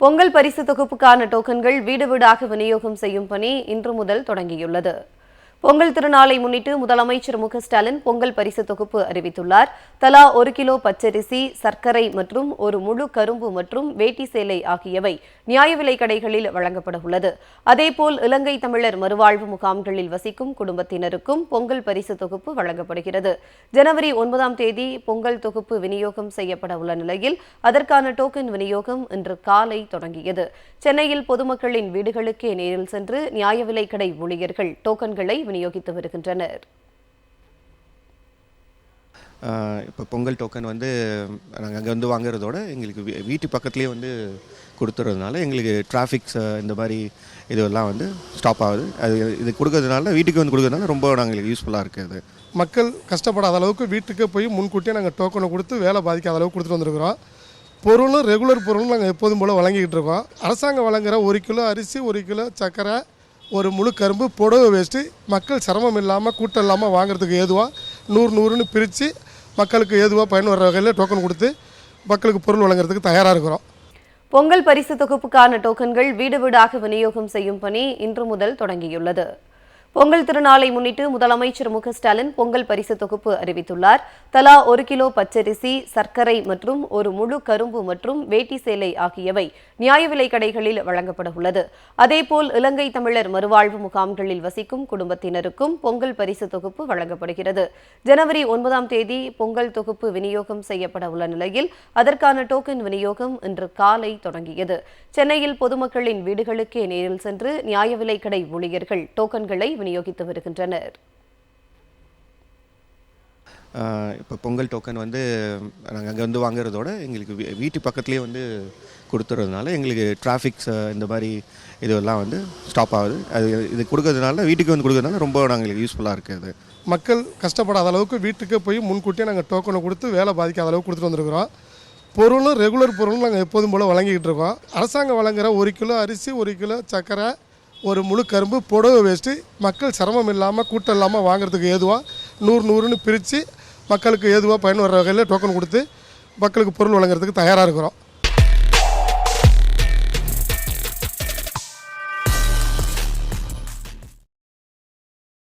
பொங்கல் பரிசு தொகுப்புக்கான டோக்கன்கள் வீடு வீடாக விநியோகம் செய்யும் பணி இன்று முதல் தொடங்கியுள்ளது. பொங்கல் திருநாளை முன்னிட்டு முதலமைச்சர் மு ஸ்டாலின் பொங்கல் பரிசு தொகுப்பு அறிவித்துள்ளார். தலா ஒரு கிலோ பச்சரிசி சர்க்கரை மற்றும் ஒரு முழு கரும்பு மற்றும் வேட்டி சேலை ஆகியவை நியாய விலை கடைகளில் வழங்கப்பட உள்ளது அதேபோல் இலங்கை தமிழர் மறுவாழ்வு முகாம்களில் வசிக்கும் குடும்பத்தினருக்கும் பொங்கல் பரிசு தொகுப்பு வழங்கப்படுகிறது. ஜனவரி ஒன்பதாம் தேதி பொங்கல் தொகுப்பு விநியோகம் செய்யப்பட உள்ள நிலையில் அதற்கான டோக்கன் விநியோகம் இன்று காலை தொடங்கியது. சென்னையில் பொதுமக்களின் வீடுகளுக்கே நேரில் சென்று நியாய விலை கடை ஊழியர்கள் டோக்கன்களை விநியோகித்து வருகின்றனர். இப்போ பொங்கல் டோக்கன் வந்து நாங்கள் அங்கே வந்து வாங்குறதோட எங்களுக்கு வீ- வீட்டு பக்கத்துலேயே வந்து கொடுத்துறதுனால எங்களுக்கு டிராஃபிக்ஸ் இந்த மாதிரி இதெல்லாம் வந்து ஸ்டாப் ஆகுது. அது இது கொடுக்கறதுனால வீட்டுக்கு வந்து கொடுக்கறதுனால ரொம்ப நாங்களுக்கு யூஸ்ஃபுல்லாக இருக்குது மக்கள் கஷ்டப்படாத அளவுக்கு வீட்டுக்கு போய் முன்கூட்டியே நாங்கள் டோக்கனை கொடுத்து வேலை பாதிக்காத அளவுக்கு கொடுத்துட்டு வந்திருக்கிறோம். பொருளும் ரெகுலர் பொருளும் நாங்கள் எப்போதும் போல் வழங்கிக்கிட்டு இருக்கோம். அரசாங்கம் வழங்குற ஒரு கிலோ அரிசி ஒரு கிலோ சர்க்கரை ஒரு முழு கரும்பு புடவை வேஸ்ட்டு மக்கள் சிரமம் இல்லாமல் கூட்டம் இல்லாமல் வாங்குறதுக்கு ஏதுவாக நூறு நூறுன்னு பிரித்து மக்களுக்கு ஏதுவாக பயன் வர்ற வகையில் டோக்கன் கொடுத்து மக்களுக்கு பொருள் வழங்குறதுக்கு தயாராக இருக்கிறோம். பொங்கல் பரிசு தொகுப்புக்கான டோக்கன்கள் வீடு வீடாக விநியோகம் செய்யும் பணி இன்று முதல் தொடங்கியுள்ளது. பொங்கல் திருநாளை முன்னிட்டு முதலமைச்சர் மு ஸ்டாலின் பொங்கல் பரிசு தொகுப்பு அறிவித்துள்ளார். தலா ஒரு கிலோ பச்சரிசி சர்க்கரை மற்றும் ஒரு முழு கரும்பு மற்றும் வேட்டி சேலை ஆகியவை நியாய விலை கடைகளில் வழங்கப்பட உள்ளது அதேபோல் இலங்கை தமிழர் மறுவாழ்வு முகாம்களில் வசிக்கும் குடும்பத்தினருக்கும் பொங்கல் பரிசு தொகுப்பு வழங்கப்படுகிறது. ஜனவரி ஒன்பதாம் தேதி பொங்கல் தொகுப்பு விநியோகம் செய்யப்பட உள்ள நிலையில் அதற்கான டோக்கன் விநியோகம் இன்று காலை தொடங்கியது. சென்னையில் பொதுமக்களின் வீடுகளுக்கே நேரில் சென்று நியாய விலை கடை ஊழியர்கள் டோக்கன்களை விநியோகித்து வருகின்றனர். இப்போ பொங்கல் டோக்கன் வந்து நாங்கள் அங்கே வந்து வாங்குறதோட எங்களுக்கு வீ- வீட்டு பக்கத்துலேயே வந்து கொடுத்துறதுனால எங்களுக்கு டிராஃபிக்ஸ் இந்த மாதிரி இதெல்லாம் வந்து ஸ்டாப் ஆகுது. அது இது கொடுக்கறதுனால வீட்டுக்கு வந்து கொடுக்கறதுனால ரொம்ப நாங்களுக்கு யூஸ்ஃபுல்லாக இருக்குது மக்கள் கஷ்டப்படாத அளவுக்கு வீட்டுக்கு போய் முன்கூட்டியே நாங்கள் டோக்கனை கொடுத்து வேலை பாதிக்காத அளவுக்கு கொடுத்துட்டு வந்திருக்கிறோம். பொருளும் ரெகுலர் பொருளும் நாங்கள் எப்போதும் போல் வழங்கிக்கிட்டு இருக்கோம். அரசாங்கம் வழங்குற ஒரு கிலோ அரிசி ஒரு கிலோ சர்க்கரை ஒரு முழு கரும்பு புடவை வேஸ்ட்டு மக்கள் சிரமம் இல்லாமல் கூட்டம் இல்லாமல் வாங்குறதுக்கு ஏதுவாக நூறு நூறுன்னு பிரித்து மக்களுக்கு ஏதுவாக பயன் வர்ற வகையில் டோக்கன் கொடுத்து மக்களுக்கு பொருள் வழங்குறதுக்கு தயாராக இருக்கிறோம்.